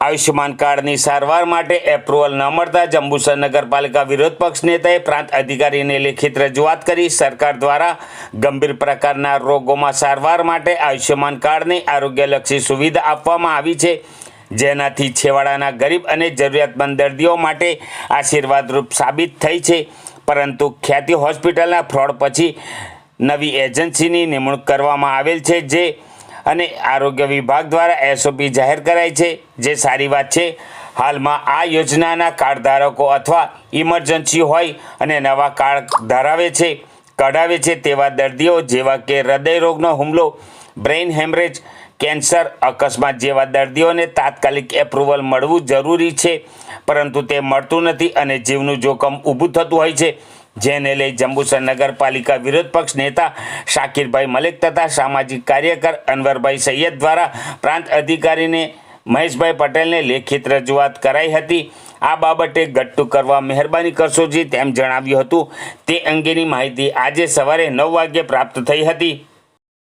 આયુષ્યમાન કાર્ડની સારવાર માટે એપ્રુવલ ન મળતા જંબુસર નગરપાલિકા વિરોધ પક્ષ નેતાએ પ્રાંત અધિકારીને લેખિત રજૂઆત કરી સરકાર દ્વારા ગંભીર પ્રકારના રોગોમાં સારવાર માટે આયુષ્યમાન કાર્ડની આરોગ્યલક્ષી સુવિધા આપવામાં આવી છે. જેનાથી છેવાડાના ગરીબ અને જરૂરિયાતમંદ દર્દીઓ માટે આશીર્વાદરૂપ સાબિત થઈ છે. પરંતુ ખ્યાતિ હોસ્પિટલના ફ્રોડ પછી નવી એજન્સીની નિમણૂક કરવામાં આવેલ છે, જે અને આરોગ્ય વિભાગ દ્વારા એસઓપી જાહેર કરાઈ છે, જે સારી વાત છે. હાલમાં આ યોજનાના કાર્ડ ધારકો અથવા ઇમરજન્સી હોય અને નવા કાર્ડ ધરાવે છે, કઢાવે છે તેવા દર્દીઓ જેવા કે હૃદયરોગનો હુમલો, બ્રેઇન હેમરેજ, કેન્સર અકસ્માત જેવા દર્દીઓને તાત્કાલિક એપ્રુવલ મળવું જરૂરી છે, પરંતુ તે મળતું નથી અને જીવનું જોખમ ઊભું થતું હોય છે. જેને લઈ જંબુસર નગરપાલિકા વિરોધ પક્ષ નેતા શાકિરભાઈ મલિક તથા સામાજિક કાર્યકર અનવરભાઈ સૈયદ દ્વારા પ્રાંત અધિકારીને મહેશભાઈ પટેલને લેખિત રજૂઆત કરાઈ હતી. આ બાબતે ગટ્ટુ કરવા મહેરબાની કરશોજી તેમ જણાવ્યું હતું. તે અંગેની માહિતી આજે સવારે નવ વાગ્યે પ્રાપ્ત થઈ હતી.